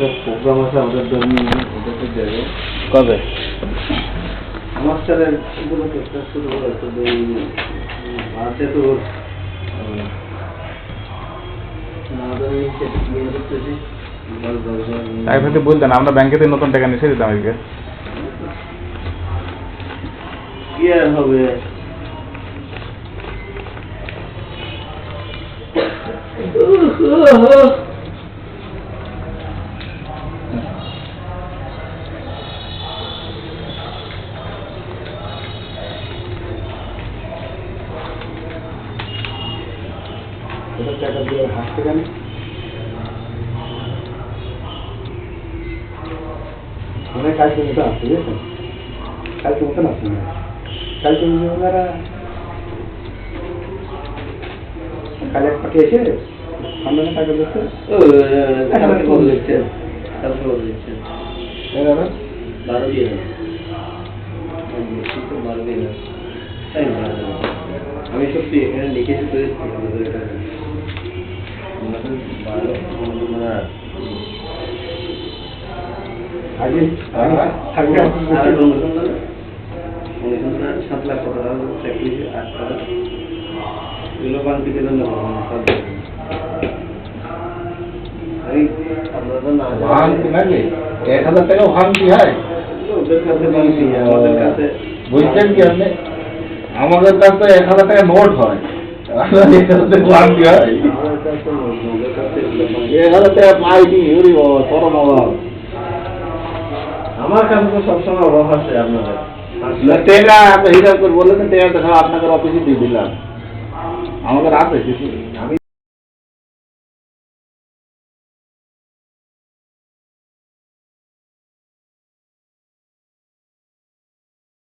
একটা প্রোগ্রাম আছে আমাদের জন্য ওটাতে যাবে। কবে? আমার একটা শুরু আছে তো। তাই সাথে বলতেন আমরা ব্যাংকে থেকে নতুন টাকা নিয়ে দিতাম আজকে। কি আর হবে? ওটা টাকা দিয়ে হাসতে কেন মানে কালকে মতো আসছে বুঝেছেন কালকে মতন আসছে না কালকে ওনারা কাল সামনে টাকা দিচ্ছে কালকে? কালকে? বারো দিয়ে বারো দিয়ে আমি সত্যি এখানে লিখেছি তো সাত লাখ টাকা চাকরি আট টাকা এগুলো বাংটিকে জন্য আমি আপনারা তো না ভাঙতি নাকি এক হাজার টাকা ভাঙতি হয়? বুঝছেন কি আপনি? আমাদের কাছে এক হাজার টাকা নোট হয়। এক হাজার টাকা ভাঙতি হয়? হাজার পাইনি ওরে বাবা চরম অভাব। আমার কাছে তো সবসময় অভাব আছে আপনাদের। টাকা আপনি হিসাব করে বললেন টাকা দেখা আপনাদের অফিসে দিয়ে দিলাম। আমাদের আছে আমি